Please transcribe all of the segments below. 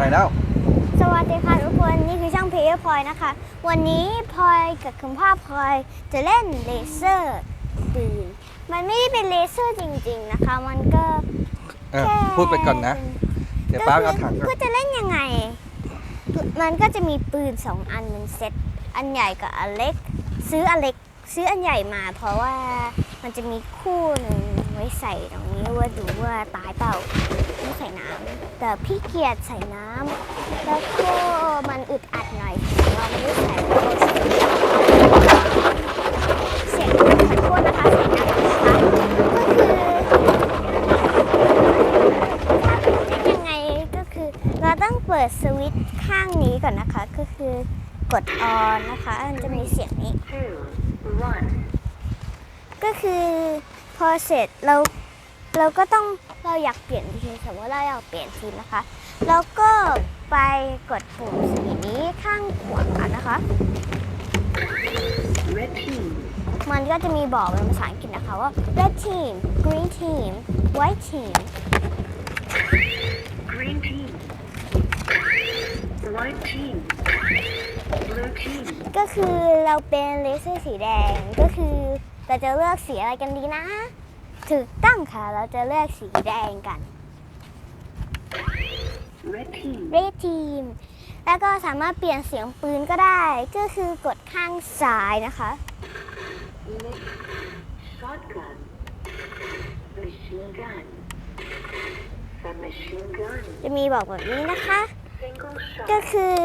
ไงแล้ว สวัสดีค่ะทุกคนนี่คือช่างเพย์พลอยนะคะ วันนี้พลอยกับคุณพ่อพลอยจะเล่นเลเซอร์ปืนมันไม่ได้เป็นเลเซอร์จริง ๆนะคะ มันก็เออแค่พูดไปก่อนนะ เดี๋ยวป้าเอาถังก่อนก็จะเล่นยังไง มันก็จะมีปืนสองอันเป็นเซตอันใหญ่กับอันเล็ก ซื้ออันเล็ก ซื้ออันใหญ่มา เพราะว่ามันจะมีคู่หนึ่ง ไว้ใส่ตรงนี้ว่าดูว่าตายเปล่าไม่ใส่น้ำแต่พี่เกียจใส่น้ำแล้วก็มันอึดอัดหน่อยเราไม่ได้ใส่แล้วเสียงขอโทษนะคะเสียงดังนะคะก็คือถ้าเปิดได้ยังไงก็คือเราต้องเปิดสวิตช์ข้างนี้ก่อนนะคะ ก็คือกดออนนะคะมันจะมีเสียงนี้ก็คือ พอเสร็จเราเราก็ต้องเราอยากเปลี่ยนทีมสมมติเราอยากเปลี่ยนทีมนะคะแล้วก็ไปกดปุ่มสีนี้ข้างขวานะคะ Red team, มันก็จะมีบอกเป็นภาษาอังกฤษนะคะว่า red team green team white team green team, white team, blue team. ก็คือเราเป็นเลเซอร์สีแดงก็คือ เราจะเลือกสีอะไรกันดีนะถูกต้องค่ะ เราจะเลือกสีแดงกัน Red team, red team แล้วก็สามารถเปลี่ยนเสียงปืนก็ได้ ก็คือกดข้างซ้ายนะคะ shotgun, machine gun, submachine gun, จะมีบอกแบบนี้นะคะ single ก็ shot, คือ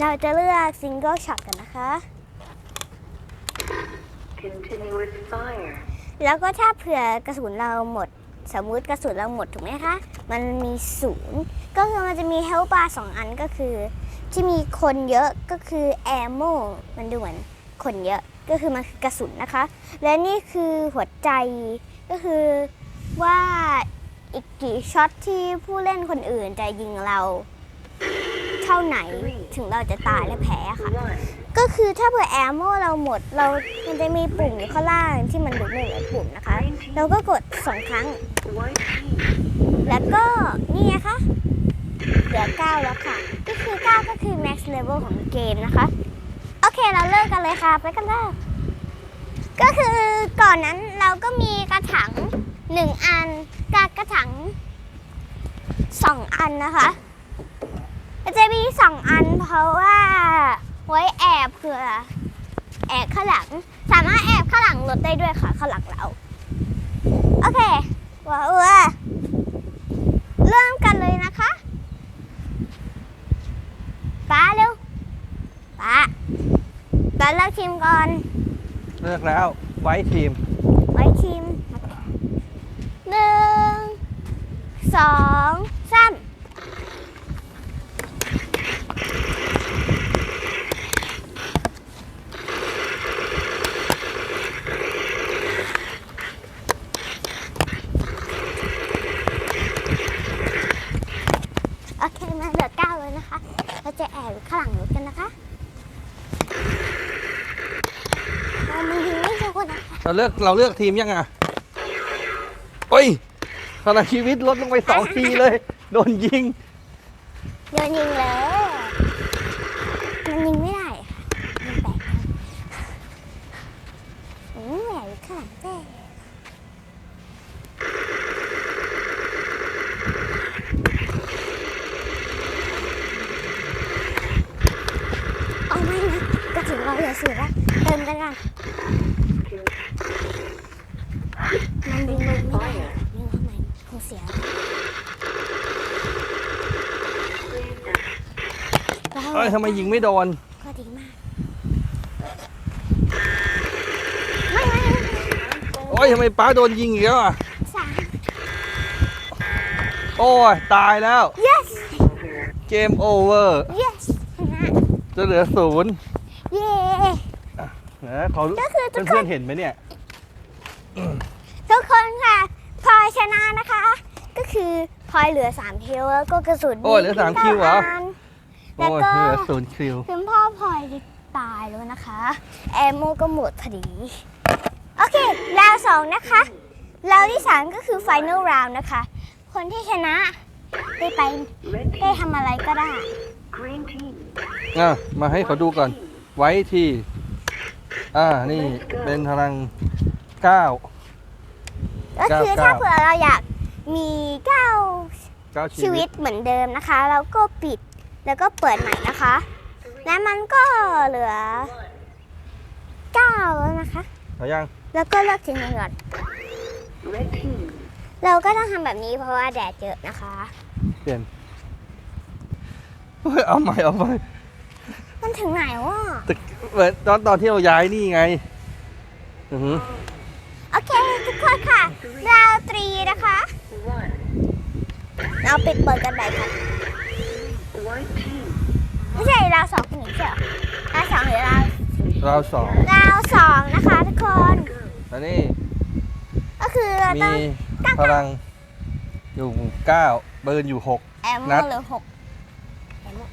เราจะเลือก single shot กันนะคะ continuous fire, แล้วก็ถ้าเผื่อกระสุนเราหมด สมมุติกระสุนเราหมดถูกไหมคะ มันมีศูนย์ก็คือมันจะมี help bar สองอันก็คือ ที่มีคนเยอะก็คือ ammo มันดูเหมือนคนเยอะก็คือมันคือกระสุนนะคะ และนี่คือหัวใจก็คือว่าอีกกี่ช็อตที่ผู้เล่นคนอื่นจะยิงเรา เท่าไหนถึงเราจะตายและแพ้ค่ะ ก็คือถ้าเผื่อแอมโมเราหมดเรา มันจะมีปุ่มอยู่ข้างล่างที่มันดูไม่เหมือนปุ่มนะคะ เราก็กดสองครั้ง แล้วก็นี่ไงคะเหลือ9แล้วค่ะ ก็คือ 9 ก็คือ max level ของเกมนะคะ โอเคเราเลิกกันเลยค่ะ ไปกันเลยก็คือก่อนนั้นเราก็มีกระถางหนึ่งอันกับกระถางสองอันนะคะ จะมีสองอันเพราะว่า ไว้แอบเผื่อแอบข้างหลัง สามารถแอบข้างหลังรถได้ด้วยค่ะข้างหลังเรา โอเคว้าวว้าเริ่มกันเลยนะคะป้าเร็วป้าป้าเลือกทีมก่อน เลือกแล้วไว้ทีม ไว้ทีมหนึ่งสองสามโอเคมาเหลือเก้าเลยนะคะ เราจะแอบอยู่ข้างหลังรถกันนะคะเรามันยิงไม่ถูกนะคะ เราเลือกเราเลือกทีมยังอะโอ้ยขณะชีวิตลดลงไปสองทีเลย โดนยิง โดนยิงเลยมันยิงไม่ได้ค่ะมันแปลกนะอืมแหวนข้างหลังแจ้เอาไม่นะกระถึงเราเหลือสิแล้วเติมกันกัน มันยิงไม่ได้ยิงทำไมคงเสียแล้วเอ้ยทำไมยิงไม่โดน ก็ดีมากไม่ไม่ไม่โอ้ยทำไมป้าโดนยิงอีกแล้วอะสาม โอ้ยตายแล้ว yes เกมโอเวอร์ yes ชนะ จะเหลือศูนย์เย้ นะเขาก็คือทุกคน เพื่อนๆเห็นไหมเนี่ย ทุกคนค่ะพลอยชนะนะคะ ก็คือพลอยเหลือ3คิวแล้วก็กระสุนโอ้ยเหลือสามคิวเหรอ ก้นโอ้ยแล้วก็ เหลือศูนย์คิว คุณพ่อพลอยตายแล้วนะคะ แอมโมก็หมดพอดี โอเคราวสองนะคะราวที่สามก็คือ final round นะคะ คนที่ชนะจะได้ไป Red ได้ team. ทำอะไรก็ได้ Green team. อะ มาให้เขาดูก่อน ไว้ที่ อ่า นี่เป็นพลังเก้า ก็คือเก้าถ้าเก้าเผื่อเราอยากมีเก้าเก้าชีชีวิวิตตเหมือนเดิมนะคะแล้วก็ปิดแล้วก็เปิดใหม่นะคะ และมันก็เหลือเก้าแล้วนะคะ เอายัง แล้วก็เลิกทิ้งมันก่อน Red team. เราก็ต้องทำแบบนี้เพราะว่าแดดเยอะนะคะ เปลี่ยนเฮ้ยเอาใหม่เอาใหม่ มันถึงไหนวะแต่เหมือนตอนตอนที่เราย้ายนี่ไงอือหือโอเคทุกคนค่ะราวตรีนะคะ One. เราปิดเปิดกันใหม่ค่ะ White team. ไม่ใช่ราวสองคุณหญิงใช่เหรอราวสองหรือราวเราสองราวสองนะคะทุกคนอันนี้ก็คือเรามีต้องพลังอยู่เก้าเบิร์นอยู่หกแอมโมนัดเหรือหก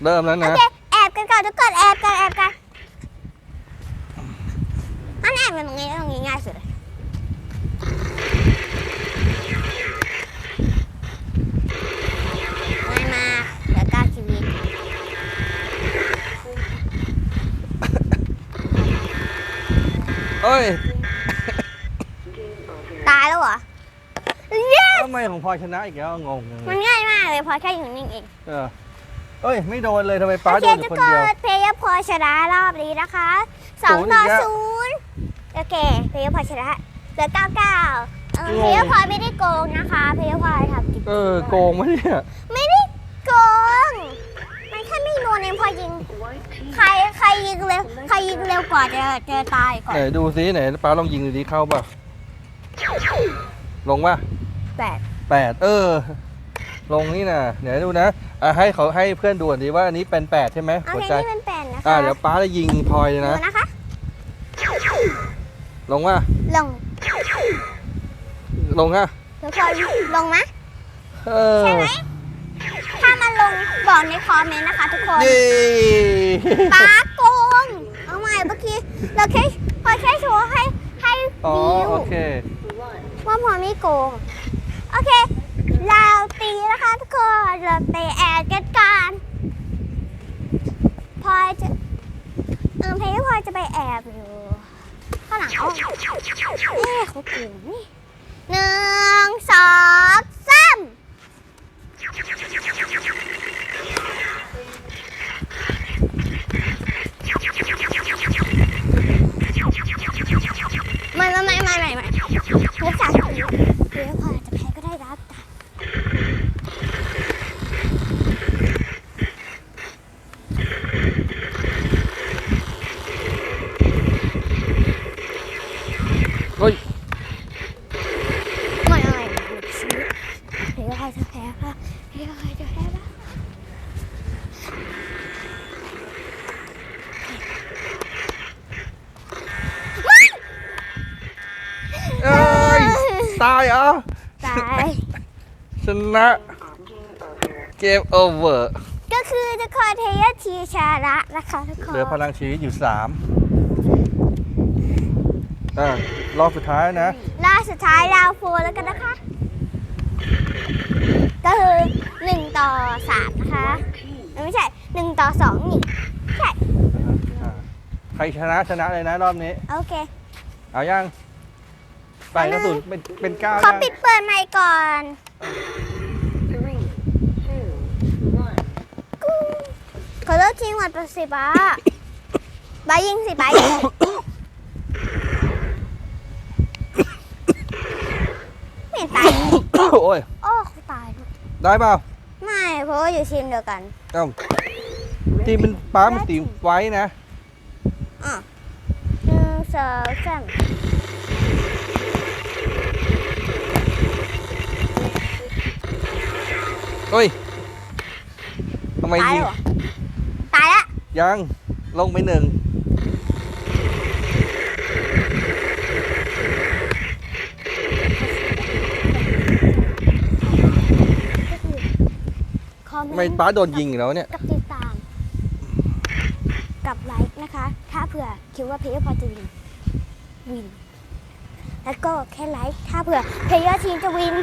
เริ่มแล้วโอนะ เคแอบ กันก่อนทุกคนแอบกันแอบกันอันแอบกันตรงนี้ตรงนี้ง่ายสุดเลยง่ายมากเหลือเก้าชีวิตเอ้ย Game over. ตายแล้วเหรอ เย้ ทำไมของพลอยชนะอีกแล้วงงจังเลมันยง่ายมากเลยพอแค่อยู่นิ่งเอง เออ เอ้ย ไม่โดนเลยทำไมป้าโอโดเคนอทุยู่กคนคเดียว นเพย์พอชนะรอบนี้นะคะสองศูนย์ต่ออีกแล้วศูนย์โอเคเพย์พอชนะเหลือเก้าเก้าเอองงเพย์พอไม่ได้โกงนะคะเพย์พอทำกิจเออโกงมะเนี่ยไม่ได้โกงมันแค่ไม่โดนเองพอยิง White team. ใครใครยิงเร็วใครยิงเร็วกว่าจะจะตายก่อนไหนดูซิไหนป้าลองยิงดูดิเข้าป่ะลงป่ะแปดแปดเออ ลงนี่นะเดี๋ยวดูนะอะให้เขาให้เพื่อนดูก่อนดีว่าอันนี้เป็นแปดใช่ไหมโอหัวเคใจนี่เป็นแปดนะคะอ่าเดี๋ยวป้าจะยิงพลอยเลยดูนะ นะคะ ลงว่าลงลงอะทุกคนลงไหมเออใช่ไหมถ้ามันลงบอกในคอมเมนต์นะคะ ทุกคน เย้ป้าโกง เอาใหม่เมื่อกี้เราแค่พอแค่โชว์ให้ให้อ๋อวิวโอเค One. ว่าพอไม่โกง โอเค เราตีนะคะทุกคนเราไปแอดกันกันพลอยจะเออเพลงพลอยจะไปแอบอยู่ข้างหลังเอ๊ะเขาเก่งนี่หนึ่งสองสามไม่ไม่ไม่ไม่ไม่ไม่มุกสามทีเพลงพลอยจะแพ้ก็ได้รับแต่ เฮ้ย ไม่ไม่ไม่ชีวิตเพลงพลอยจะแพ้ป่ะเพลงพลอยจะแพ้ป่ะ เอ้ย ตายเหรอตายชนะ Game over. เกมโอเวอร์ก็คือจะคอยเทยทีชาระนะคะทุกคนเหลือพลังชีวิตอยู่สามอ่ารอบสุดท้ายนะ รอบสุดท้ายราวโฟร์แล้วกันนะคะ ก็คือหนึ่งต่อสามนะคะ Team. ไม่ใช่หนึ่งต่อสองนี่ใช่อ่าใครชนะชนะเลยนะรอบนี้ โอเค เอายัง ใส่กระสุนเป็นเป็นเก้าขอยังปิดเปิดใหม่ก่อน Three. Two. One. ขอเลิกทิ้งหมดไปสิบ้าบ้ายิงสิบ้ายิงไม่เห็นตายโอ้ยโอ้เขาตายด้วยได้เปล่าไม่เพราะว่าอยู่ทีมเดียวกันเอ้าทีมเป็นป้ามันตีมไว้นะอะหนึ่งสองสาม เฮ้ยทำไมตายยิงแล้วเหรอตายแล้วยัง ลงไปหนึ่ง คอมเมทำไมนต์ป้าโดนยิงอีกแล้วเนี่ย กับติดตาม กับไลค์นะคะ ถ้าเผื่อคิดว่าเพย์พอจะวินวิน แล้วก็แค่ไลค์ถ้าเผื่อเพย์ทีมจะวิน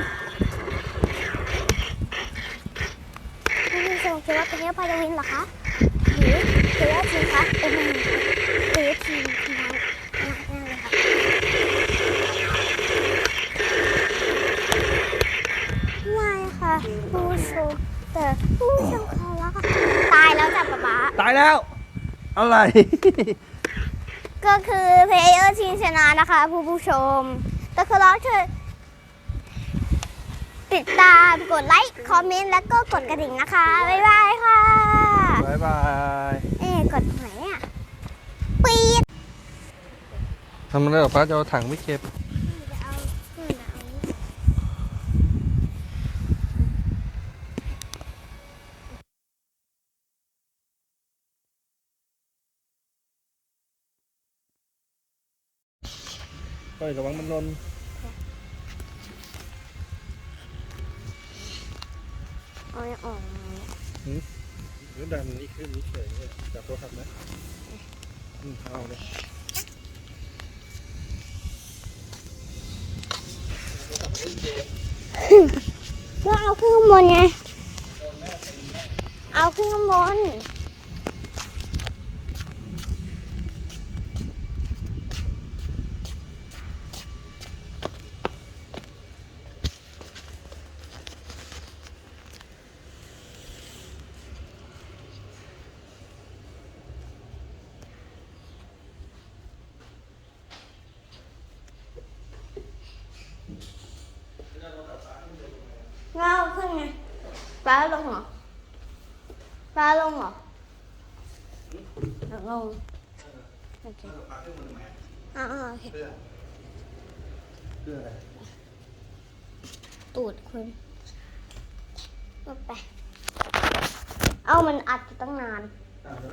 คิดว่าเป็นเฮลพาจะวินเหรอคะหรือหรือว่าทีมคะเป็นหรือทีมทีมนั้นแน่เลยค่ะไม่ค่ะผู้ชมแต่ผู้ชมเขารักอะตายแล้วจ้ะป๊าป๊าตายแล้ว อะไร ก็คือเพลเยอร์ทีมชนะนะคะ ผู้ผู้ชม แต่คือเราเธอ ติดตามกดไลค์คอมเมนต์แล้วก็กดกระดิ่งนะคะ บ๊ายบายค่ะบายบายเอ๊ะกดไหนอะปีดทำอะไรหรอป้าจะเอาถังไม่เก็บเฮ้ยระวังมันหลน เอาออกมาหรือดันนี่ขึ้นนี่เฉยเลยจับตัวขับไหมอืมเอาเลยก็เอาขึ้นข้างบนไง เอาขึ้นข้างบน ขึ้นไงฟ้าลงเหรอฟ้าลงเหรอเดี๋ยวลงโอเคอ่าโอเคเพื่อเพื่ออะไรตูดคุณลงไป เอามันอัดอยู่ตั้งนานอ่าแล้ว